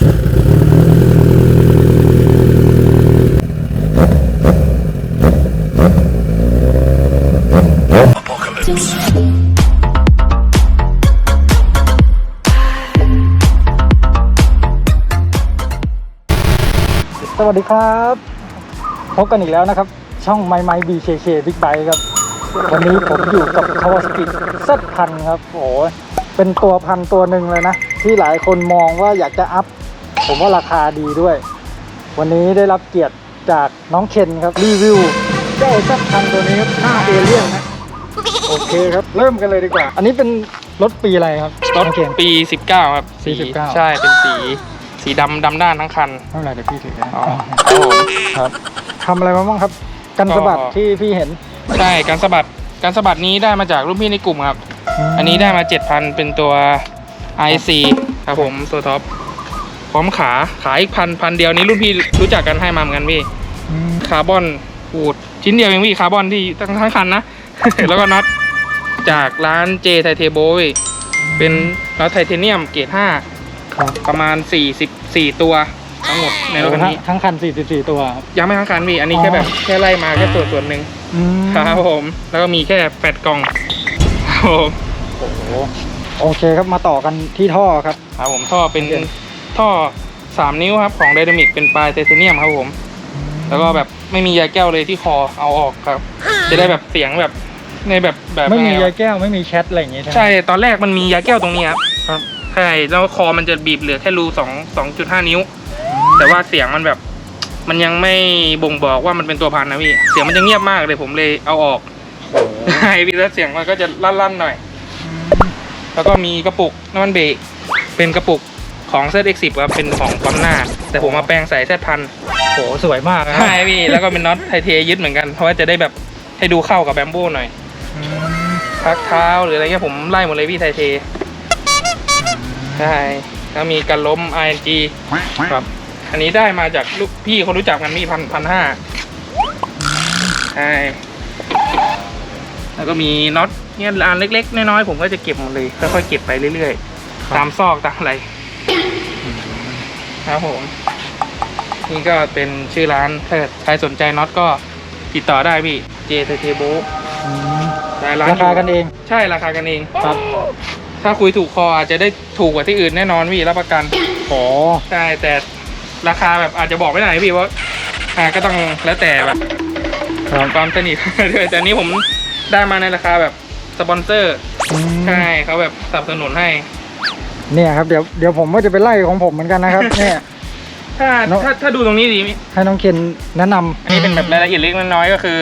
สวัสดีครับ พบกันอีกแล้วนะครับ ช่องไมไมบีเคเคบิ๊กไบครับ วันนี้ผมอยู่กับคาวาสกิเซตพันครับ โอ้เป็นตัวพันตัวหนึ่งเลยนะ ที่หลายคนมองว่าอยากจะอัพ ผมว่าราคาดีด้วย วันนี้ได้รับเกียรติจากน้องเคนครับรีวิวเจ้าเซตพันตัวนี้ครับหน้าเอเลี่ยนนะโอเคครับ เริ่มกันเลยดีกว่า อันนี้เป็นรถปีอะไรครับรถน้องเคน ปี 19 ครับปี19 ใช่เป็นสี สีดำดำด้านทั้งคัน ไม่เป็นไรเดี๋ยวพี่ถือนะอ๋อครับผม ครับทำอะไรมาบ้างครับ กันสะบัดที่พี่เห็นใช่การสะบัดการสะบัดนี้ได้มาจากรุ่นพี่ในกลุ่มครับ อันนี้ได้มา 7,000 เป็นตัว IC ครับผมตัวท็อป พร้อมขาขาอีกพันพันเดียวนี้รุ่นพี่รู้จักกันให้มาเหมือนกันพี่อืมคาร์บอนอูดชิ้นเดียวเองพี่คาร์บอนที่ทั้งทั้งคันนะ แล้วก็น็อตจากร้านเจไทเทโบเป็นน็อตไทเทเนียมเกรด5ครับประมาณ 44 ตัวทั้งหมดในรถคันนี้ทั้งคัน 44 ตัวครับยังไม่ทั้งคันพี่อันนี้อ๋อแค่แบบแค่ไล่มาแค่ส่วนส่วนหนึ่งอืมครับผมแล้วก็มีแค่แปดกล่องครับผมโอ้โหโอเคครับมาต่อกันที่ท่อครับครับผมท่อเป็นโอเค ท่อ 3 นิ้วครับ ของไดนามิกเป็นปลายไทเทเนียมครับผม แล้วก็แบบไม่มียาแก้วเลยที่คอเอาออกครับ จะได้แบบเสียงแบบในแบบแบบไม่มีงงยาอะแก้วไม่มีแชทอะไรอย่างงี้ใช่ไหม ใช่ ตอนแรกมันมียาแก้วตรงนี้ครับครับ ใช่ แล้วคอมันจะบีบเหลือแค่รูสองสองจุดห้านิ้ว แต่ว่าเสียงมันแบบ มันยังไม่บ่งบอกว่ามันเป็นตัวพันนะพี่ เสียงมันจะเงียบมากเลยผมเลยเอาออกโอ้โหใช่พี่แล้วเสียงมันก็จะลั่นๆหน่อย แล้วก็มีกระปุกน้ำมันเบรกเป็นกระปุก ของ ZX10 ครับเป็นของปั๊มหน้า แต่ผมมาแปลงใส่แซพันโหสวยมากนะใช่พี่แล้วก็เป็นน็อตไทเทยึดเหมือนกันเพราะว่าจะได้แบบให้ดูเข้ากับแบมโบ้หน่อยอืมพักเท้าหรืออะไรเงี้ยผมไล่หมดเลยพี่ไทเทใช่แล้วมีการล้ม ING ครับ อันนี้ได้มาจากลูกพี่คนรู้จักกันมีพันพันห้าใช่แล้วก็มีน็อตเนี่ยอันเล็กๆ น้อยๆ ผมก็จะเก็บหมดเลยค่อยๆเก็บไปเรื่อยๆ ตามซอกตามอะไร ครับผมนี่ก็เป็นชื่อร้านถ้าใครสนใจน็อตก็ติดต่อได้พี่เจเทโบอืมได้ร้านราคากันเอง ใช่ราคากันเองครับ ถ้าคุยถูกคออาจจะได้ถูกกว่าที่อื่นแน่นอนพี่รับประกันโอ้ใช่แต่ราคาแบบอาจจะบอกไม่ได้พี่ว่าอ่าก็ต้องแล้วแต่แบบครับความสนิทด้วยแต่อันนี้ผมได้มาในราคาแบบสปอนเซอร์อืมใช่เขาแบบสนับสนุนให้ เนี่ยครับเดี๋ยวเดี๋ยวผมก็จะไปไล่ของผมเหมือนกันนะครับ เนี่ย ถ้าเนอะ ถ้าถ้าดูตรงนี้ดีให้น้องเคนแนะนำอันนี้เป็นแบบรายละเอียดเล็กน้อยๆก็คือ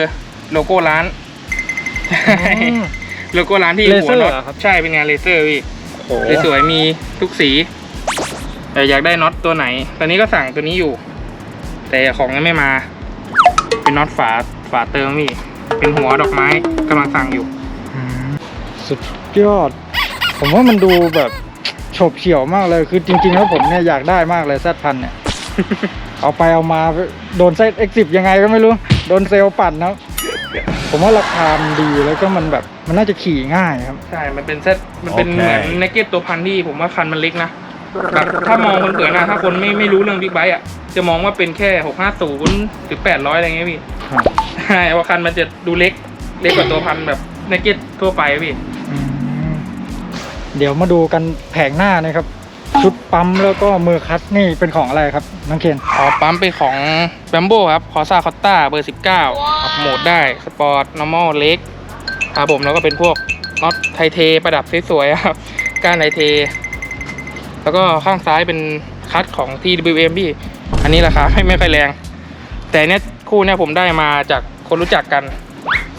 โลโก้ร้านอืม โลโก้ร้านที่เลหัเซวอร์น็อตเหรอครับ ใช่เป็นงานเลเซอร์พี่โอ้โหสวยๆมีทุกสีแต่อยากได้น็อตตัวไหน ตอนนี้ก็สั่งตัวนี้อยู่ แต่ของยังไม่มา เป็นน็อตฝาฝาเติมพี่เป็นหัวดอกไม้กำลังสั่งอยู่ อืมสุดยอด ผมว่ามันดูแบบ โฉบเฉี่ยวมากเลยคือจริง ๆ แล้วผมเนี่ยอยากได้มากเลยแซดพันเนี่ย เอาไปเอามาโดนไซส์ X10 ยังไงก็ไม่รู้ โดนเซลล์ปั่นนะครับ ผมว่าราคามันดีแล้วก็มันแบบมันน่าจะขี่ง่ายครับ ใช่ มันเป็นเซตมันเป็นโอเคเหมือนเนกเก็ตตัวพันที่ผมว่าคันมันเล็กนะแบบถ้ามองคนเผินนะถ้าคนไม่ไม่รู้เรื่องบิ๊กไบค์อะจะมองว่าเป็นแค่หกห้าศูนย์หรือแปดร้อยอะไรเงี้ยพี่ใช่ว่าคันมันจะดูเล็ก เล็กกว่าตัวพันแบบเนกเก็ตทั่วไปพี่อืม เดี๋ยวมาดูกันแผงหน้านะครับ ชุดปั๊มแล้วก็มือคัสนี่เป็นของอะไรครับน้องเคนอ๋อปั๊มเป็นของแบมโบครับคอซ่าคอตต้าเบอร์ 19ปรับโหมดได้สปอร์ตนอร์มอลเล็กครับผมแล้วก็เป็นพวกน็อตไทเทประดับสวยๆครับก้านไทเท แล้วก็ข้างซ้ายเป็นคัตของ TWM พี่ อันนี้ราคาไม่ไม่ค่อยแรง แต่เนี้ยคู่เนี้ยผมได้มาจากคนรู้จักกัน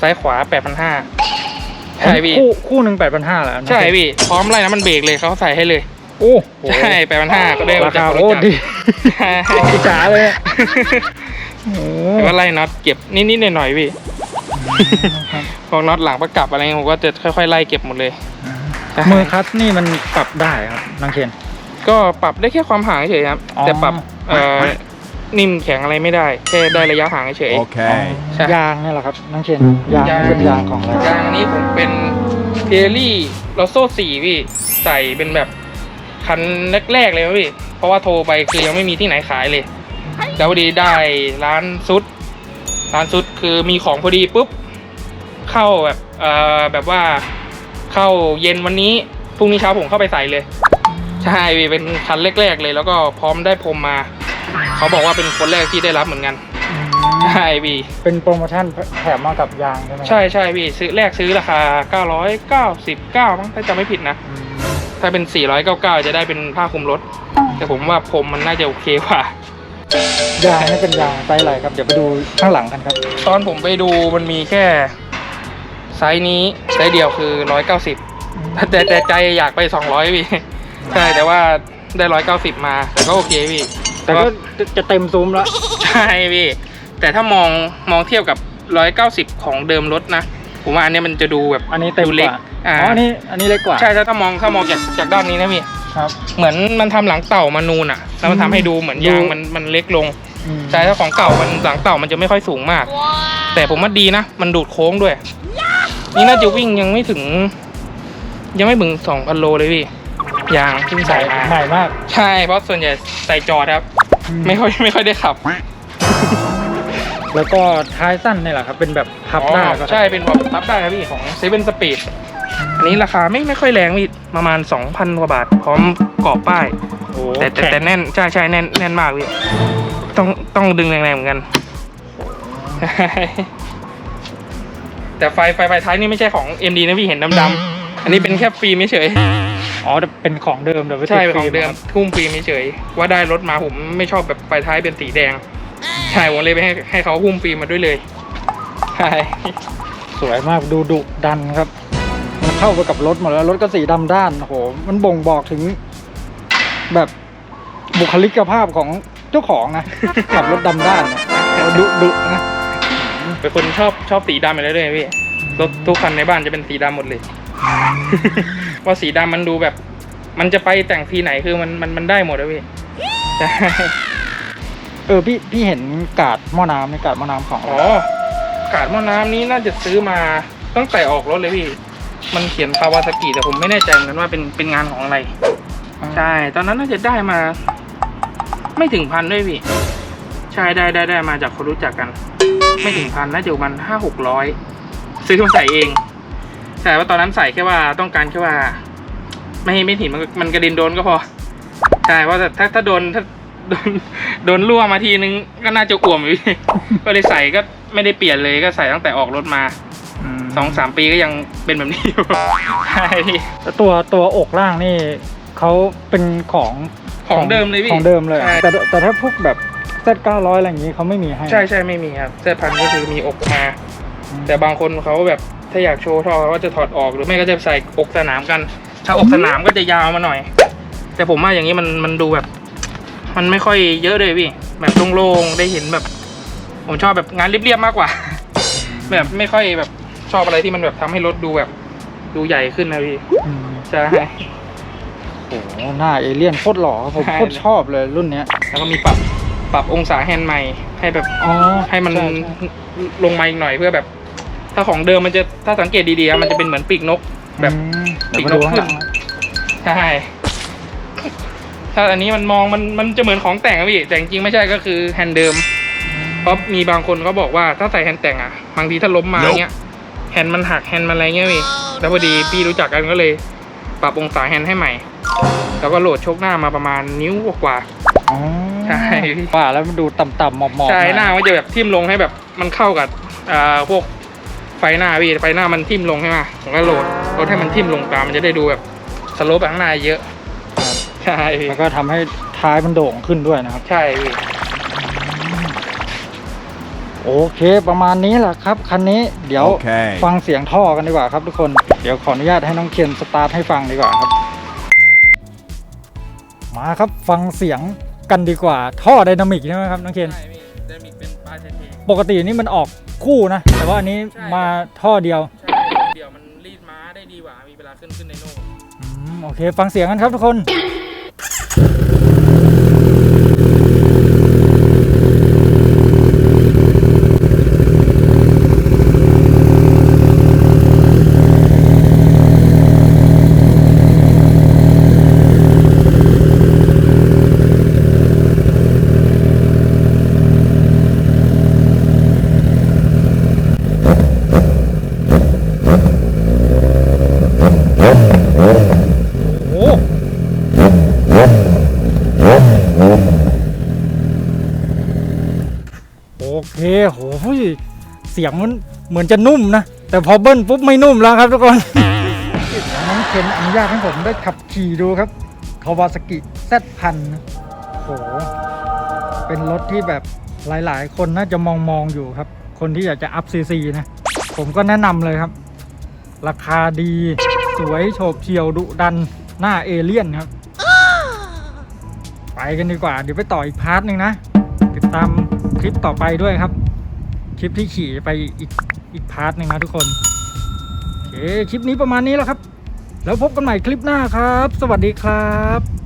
ซ้ายขวา 8,500 ใช่พี่ คู่คู่หนึ่งแปดพันห้าแล้วใช่พี่ พร้อมไล่น้ำมันเบรกเลยเขาใส่ให้เลย โอ้โหใช่8,500ก็ได้ราจากคาคนโอ้รู้จักดีใช่อิจฉาเลยอะโอ้โหแล้วก็ไล่น็อตเก็บนิดๆหน่อยๆพี่ครับพวกน็อตหลังประกับอะไรเงี้ยผมก็จะค่อยๆไล่เก็บหมดเลยมือคัสนี่มันปรับได้ครับน้องเคนก็ปรับได้แค่ความห่างเฉยๆครับอ๋อแต่ปรับเอ่อ นิ่มแข็งอะไรไม่ได้ แค่ได้ระยะห่างเฉย Okay. ใช่ ยางเนี่ยแหละครับน้องเคนยางยางเป็นยางของอะไรยางอันนี้ผมเป็นเทลี่ลอโซ่สี่พี่ ใส่เป็นแบบคันแรกๆเลยนะพี่ เพราะว่าโทรไปคือยังไม่มีที่ไหนขายเลย แล้วพอดีได้ร้านซุด ร้านซุดคือมีของพอดีปุ๊บ เข้าแบบเอ่อแบบว่าเข้าเย็นวันนี้พรุ่งนี้เช้าผมเข้าไปใส่เลย ใช่พี่เป็นคันแรกๆเลย แล้วก็พร้อมได้พรมมา เขาบอกว่าเป็นคนแรกที่ได้รับเหมือนกันใช่พี่เป็นโปรโมชั่นแถมมากับยางใช่ไหมครับใช่ใช่พี่ซื้อแรกซื้อราคา 999มั้งถ้าจำไม่ผิดนะอืมถ้าเป็น 499 จะได้เป็นผ้าคลุมรถ แต่ผมว่าผมมันน่าจะโอเคกว่ายางนี่เป็นยางไซส์อะไรครับ เดี๋ยวไปดูข้างหลังกันครับ ตอนผมไปดูมันมีแค่ไซส์นี้ไซส์เดียวคือ 190 แต่แต่ใจอยากไป 200พี่ใช่แต่ว่าได้ 190 มาแต่ก็โอเคพี่ แต่ก็จะเต็มซุ้มแล้ว ใช่พี่ แต่ถ้ามองมองเทียบกับ 190 ของเดิมรถนะ ผมว่าอันเนี้ยมันจะดูแบบอันนี้เต็มดูกเล็กว่าอ่าอ๋ออันนี้อันนี้เล็กกว่าใช่ถ้าถ้ามองถ้ามองจากจากด้านนี้นะพี่ ครับ เหมือนมันทำหลังเต่ามานูนอะ แล้วมันทำให้ดูเหมือนยางดูมันมันเล็กลง อืม ใช่ถ้าของเก่ามันหลังเต่ามันจะไม่ค่อยสูงมาก แต่ผมว่าดีนะ มันดูดโค้งด้วย นี่น่าจะวิ่งยังไม่ถึง ยังไม่ถึงสองพันโลเลยพี่ ยางเพิ่งใส่มา ใหม่มาก ใช่เพราะส่วนใหญ่ใส่จอดครับ ไม่ค่อยไม่ค่อยได้ขับแล้วก็ท้ายสั้นนี่แหละครับ เป็นแบบพับได้อ๋อก็ใช่เป็นแบบพับได้ครับพี่ของเซเว่นสปีดอันนี้ราคาไม่ไม่ค่อยแรงพี่ประมาณ 2,000 กว่าบาท พร้อมกรอบป้ายโอ้แต่แต่ข็งแต่แน่นใช่ใช่แน่นแน่นมากพี่ต้องต้องดึงแรงๆเหมือนกัน แต่ไฟไฟไฟท้ายนี่ไม่ใช่ของ MD นะพี่เห็นดำๆอันนี้เป็นแค่ฟิล์มเฉย อ๋อแต่เป็นของเดิมเดี๋ยวไปๆใช่ติเป็นของเดิมฟิล์ทุ่มฟิล์มเฉยๆว่าได้รถมาผมไม่ชอบแบบไฟท้ายเป็นสีแดง ใช่ผมเลยไปให้ให้เขาหุ้มฟิล์มมาด้วยเลยใช่สวยมากดูดุดันครับ มันเข้าไปกับรถหมดแล้วรถก็สีดำด้านโอ้โหมันบ่งบอกถึง แบบบุคลิกภาพของเจ้าของนะขับรถดำด้านเนี่ยโอ้ดุดุนะเป็นคนชอบชอบสีดำไปแล้วด้วยพี่รถทุกคันในบ้านจะเป็นสีดำหมดเลย ว่าสีดำมันดูแบบ มันจะไปแต่งทีไหนคือมันมันมันได้หมดเลยพี่ใช่เออพี่พี่เห็นกาดหม้อน้ำในกาดหม้อน้ำของอ๋อกาดหม้อน้ำนี้น่าจะซื้อมาตั้งแต่ออกรถเลยพี่ มันเขียนคาวาซากิแต่ผมไม่แน่ใจเหมือนกันว่าเป็นเป็นงานของอะไร ใช่ ตอนนั้นน่าจะได้มา ไม่ถึงพันด้วยพี่ ใช่ได้ได้ได้มาจากคนรู้จักกัน ไม่ถึงพันน่าจะประมาณห้าหกร้อยซื้อมาใส่เอง ใช่ว่าตอนนั้นใส่แค่ว่าต้องการแค่ว่า ไม่ให้ไม่ถิ่นมันมันกระเด็นโดนก็พอใช่เพราะแต่ถ้าถ้าโดนถ้าโดนโดนรั่วมาทีนึงก็น่าจะอ่วมอยู่พี่ก็เลยใส่ก็ไม่ได้เปลี่ยนเลยก็ใส่ตั้งแต่ออกรถมามสองสามปีก็ยังเป็นแบบนี้อยู่ใช่พี่แล้วตัวตัวอกล่างนี่เขาเป็นของของเดิมเลยพี่ของเดิมเลยอะใช่แต่แต่ถ้าพวกแบบเซตเก้าร้อยอะไรอย่างนี้เขาไม่มีให้ ใช่ใช่ไม่มีครับเสื้อพันก็คือมีอกมา แต่บางคนเขาแบบ ถ้าอยากโชว์ท่อเขาก็จะถอดออกหรือไม่ก็จะใส่อกสนามกัน ถ้าอกสนามก็จะยาวมาหน่อย แต่ผมว่าอย่างนี้มันมันดูแบบ มันไม่ค่อยเยอะเลยพี่แบบโล่งๆได้เห็นแบบ ผมชอบแบบงานเรียบๆมากกว่า แบบไม่ค่อยแบบชอบอะไรที่มันแบบทำให้รถดูแบบ ดูใหญ่ขึ้นนะพี่อืมใช่โอ้โหหน้าเอเลี่ยนโคตรหล่อครับผมใช่โคตรชอบเลยรุ่นเนี้ยแล้วก็มีปรับปรับองศาแฮนด์ใหม่ให้แบบอ๋อให้มันใช่ใช่ลงมาอีกหน่อยเพื่อแบบ ถ้าของเดิมมันจะถ้าสังเกตดีๆอะมันจะเป็นเหมือนปีกนก แบบอืมปีเดี๋ยวกมานดูกข้างหลังขึ้นใช่ถ้าอันนี้มันมองมันมันจะเหมือนของแต่งอะพี่แต่จริงๆไม่ใช่ก็คือแฮนด์เดิมเพราะมีบางคนเขาบอกว่าถ้าใส่แฮนด์แต่งอะบางทีถ้าล้มมาเนี้ยแฮนด์มันหักแฮนด์มันอะไรเงี้ยพี่แล้วพอดีพี่รู้จักกันก็เลย ปรับองศาแฮนด์ให้ใหม่ แล้วก็โหลดชกหน้ามาประมาณนิ้วกว่าอ๋อใช่พี่ว่าแล้วมันดูต่ำๆหมอบๆใช่อยหน้ามันจะแบบทิ่มลงให้แบบมันเข้ากับอ่าพวก ไฟหน้าพี่ไฟหน้ามันทิ่มลงใช่ไหมผมก็โหลดโหลดให้มันทิ่มลงตามมันจะได้ดูแบบสโลปข้างหน้าเยอะใช่พี่แล้วก็ทำให้ท้ายมันโด่งขึ้นด้วยนะครับ ใช่พี่โอเค ประมาณนี้แหละครับคันนี้เดี๋ยวโอเคฟังเสียงท่อกันดีกว่าครับทุกคนเดี๋ยวขออนุญาตให้น้องเคนสตาร์ทให้ฟังดีกว่าครับ มาครับฟังเสียงกันดีกว่าท่อไดนามิกใช่ไหมครับน้องเคนใช่พี่เดมิกเป็นปลายเทปกตินี่มันออก คู่นะ แต่ว่าอันนี้ใช่ มาท่อเดียวใช่เดี๋ยวมันรีดม้าได้ดีกว่ามีเวลาขึ้นขึ้นในโน่อืมโอเค ฟังเสียงกันครับทุกคน โหเสียงมันเหมือนจะนุ่มนะ แต่พอเบิ้ลปุ๊บไม่นุ่มแล้วครับทุกคนน้องเคนอนุญาตให้ผมได้ขับขี่ดูครับคาวาสกิแซดพันโห เป็นรถที่แบบหลายๆ คนน่าจะมองมองอยู่ครับ คนที่อยากจะอัพซีซีนะ ผมก็แนะนำเลยครับ ราคาดี สวยโฉบเฉี่ยวดุดันหน้าเอเลี่ยนครับ ไปกันดีกว่า เดี๋ยวไปต่ออีกพาร์ทหนึ่งนะ ติดตามคลิปต่อไปด้วยครับ คลิปที่ขี่ไปอีกอีกพาร์ทหนึ่งนะทุกคนโอเคคลิปนี้ประมาณนี้แล้วครับ แล้วพบกันใหม่คลิปหน้าครับ สวัสดีครับ